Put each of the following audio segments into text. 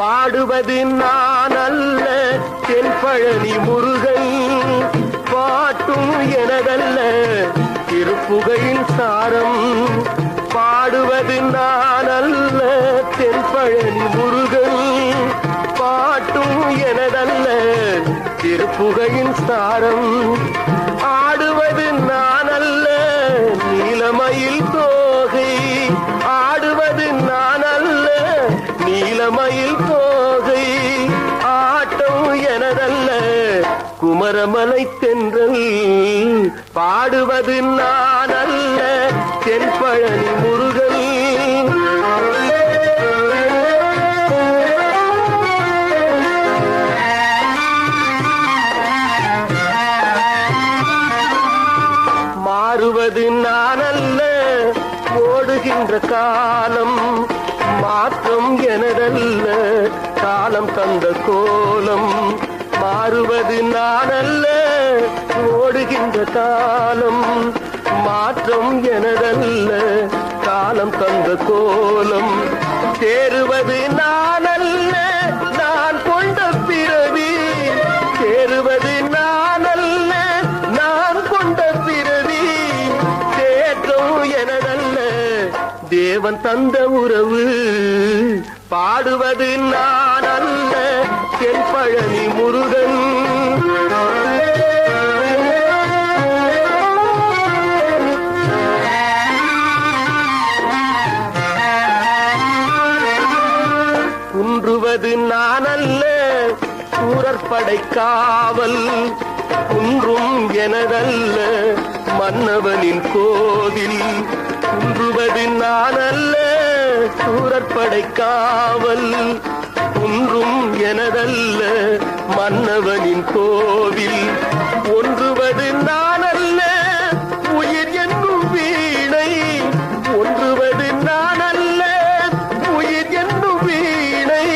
பாடுவது நான் அல்ல தென்பழனி முருகன் பாட்டும் எனதல்ல திருப்புகையின் சாரம் பாடுவது நான் அல்ல தென்பழனி முருகன் பாட்டும் எனதல்ல திருப்புகையின் சாரம் ஆடுவது நான் அல்ல நீலமயில் தோகை நீலமயில் போகை ஆட்டம் எனதல்ல குமரமலை தென்றல். பாடுவது நான் அல்ல தென்பழனி முருகன். மாறுவது நான் அல்ல ஓடுகின்ற காலம். காலம் தந்த கோலம் மாறுவது நானல்ல ஓடுகின்ற காலம் மாற்றம் எனதல்ல காலம் தந்த கோலம் தேறுவது நானல்ல நான் கொண்ட பிறவி தேறுவது நானல்ல நான் கொண்ட பிறவி தேற்றம் எனதல்ல தேவன் தந்த உறவு பாடுவது நான் அல்ல என் பழனி முருகன். குன்றுவது நான் அல்ல சூரற்படை காவல். குன்றும் எனதல்ல மன்னவனின் கோவில். குன்றுவது நான் அல்ல சூரற்படை காவல் ஒன்றும் எனதல்ல மன்னவனின் கோவில். ஒன்றுவது நான் அல்ல உயிர் என்னும் வீணை. ஒன்றுவது நான் அல்ல உயிர் என்னும் வீணை.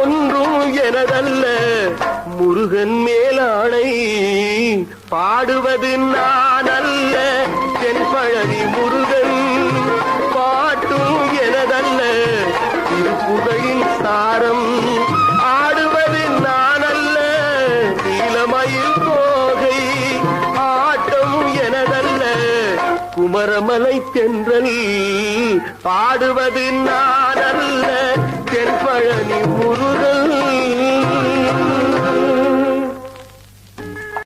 ஒன்றும் எனதல்ல முருகன் மேலானை பாடுவது நான் அல்ல தென்பழனி முருகன். குமரமலை தென்றல் ஆடுவது நாடல்ல தென்பழனி முரு